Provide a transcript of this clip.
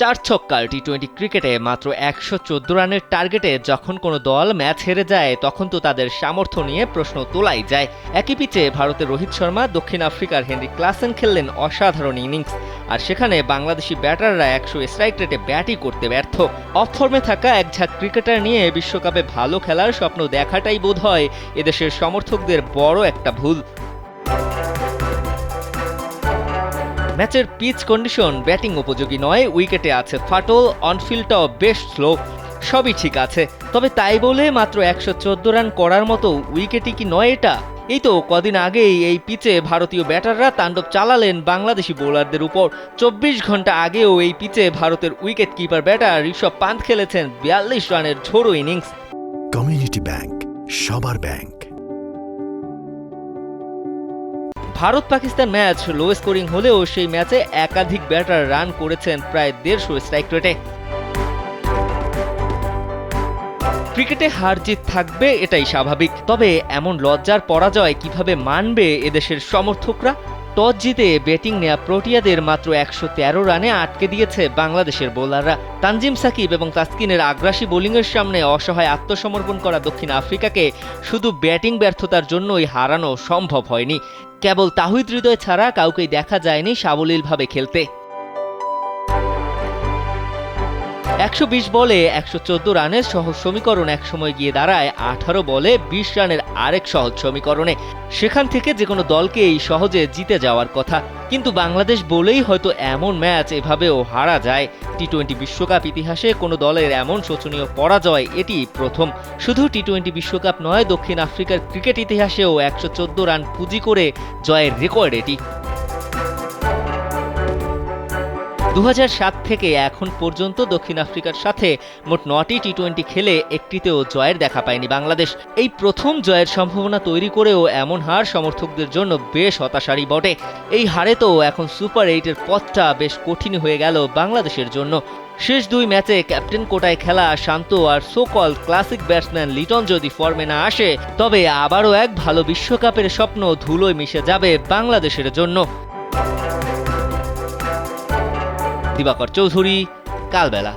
চার ছক্কার T twenty ক্রিকেটে মাত্র একশো চোদ্দ রানের টার্গেটে যখন কোনো দল ম্যাচ হেরে যায়, তখন তো তাদের সামর্থ্য নিয়ে প্রশ্ন তোলাই যায়। একই পিচে ভারতের রোহিত শর্মা, দক্ষিণ আফ্রিকার হেনরি ক্লাসেন খেললেন অসাধারণ ইনিংস। আর সেখানে বাংলাদেশি ব্যাটাররা একশো স্ট্রাইক রেটে ব্যাটই করতে ব্যর্থ। অফ থাকা এক ঝাঁক ক্রিকেটার নিয়ে বিশ্বকাপে ভালো খেলার স্বপ্ন দেখাটাই বোধ হয় এদেশের সমর্থকদের বড় একটা ভুল। ম্যাচের পিচ কন্ডিশন, ব্যাটিং উপযোগী নয়, উইকেটে আছে ফাটল, অনফিল্ডটাও বেশ স্লো, সবই ঠিক আছে। তবে তাই বলে মাত্র একশো চোদ্দ রান করার মতো উইকেটই কি নয় এটা? এই তো কদিন আগেই এই পিচে ভারতীয় ব্যাটাররা তাণ্ডব চালালেন বাংলাদেশি বোলারদের উপর। চব্বিশ ঘণ্টা আগেও এই পিচে ভারতের wicket keeper batter Rishabh Pant খেলেছেন বিয়াল্লিশ রানের ঝোড়ো ইনিংস। কমিউনিটি ব্যাংক, সবার bank. Bharat Pakistan match low scoring হলেও সেই ম্যাচে একাধিক ব্যাটার রান করেছেন প্রায় দেড়শো স্ট্রাইক রেটে ক্রিকেটে হার জিত থাকবে এটাই স্বাভাবিক। তবে এমন লজ্জার পরাজয় কীভাবে মানবে এদেশের সমর্থকরা? টস জিতে ব্যাটিং নেয়া প্রোটিয়াদের মাত্র একশো তেরো রানে আটকে দিয়েছে বাংলাদেশের বোলাররা। তানজিম সাকিব এবং তাসকিনের আগ্রাসী বোলিংয়ের সামনে অসহায় আত্মসমর্পণ করা দক্ষিণ আফ্রিকাকে শুধু ব্যাটিং ব্যর্থতার জন্যই হারানো সম্ভব হয়নি। কেবল তাহিদ হৃদয় ছাড়া কাউকেই দেখা যায়নি সাবলীলভাবে খেলতে। একশো বিশ বলে একশো চোদ্দ রানের সহজ সমীকরণ একসময় গিয়ে দাঁড়ায়, আঠারো বলে বিশ রানের আরেক সহজ সমীকরণে। সেখান থেকে যে কোনো দলকেই সহজে জিতে যাওয়ার কথা। কিন্তু বাংলাদেশ বলেই হয়তো এমন ম্যাচ এভাবেও হারা যায়। টি টোয়েন্টি বিশ্বকাপ ইতিহাসে কোনো দলের এমন শোচনীয় পরাজয় এটি প্রথম। শুধু টি টোয়েন্টি বিশ্বকাপ নয়, দক্ষিণ আফ্রিকার ক্রিকেট ইতিহাসেও একশো চোদ্দ রান পুঁজি করে জয়ের রেকর্ড এটি। দু হাজার সাত থেকে এখন পর্যন্ত দক্ষিণ আফ্রিকার সাথে মোট নটি টি টোয়েন্টি খেলে একটিতেও জয়ের দেখা পায়নি বাংলাদেশ। এই প্রথম জয়ের সম্ভাবনা তৈরি করেও এমন হার সমর্থকদের জন্য বেশ হতাশারই বটে। এই হারে তো এখন সুপার এইটের পথটা বেশ কঠিন হয়ে গেল বাংলাদেশের জন্য। শেষ দুই ম্যাচে ক্যাপ্টেন কোটায় খেলা শান্ত আর সোকল ক্লাসিক ব্যাটসম্যান লিটন যদি ফর্মে না আসে, তবে আবারও এক ভালো বিশ্বকাপের স্বপ্ন ধুলোয় মিশে যাবে বাংলাদেশের জন্য। দিবাকর চৌধুরী কালবেলা।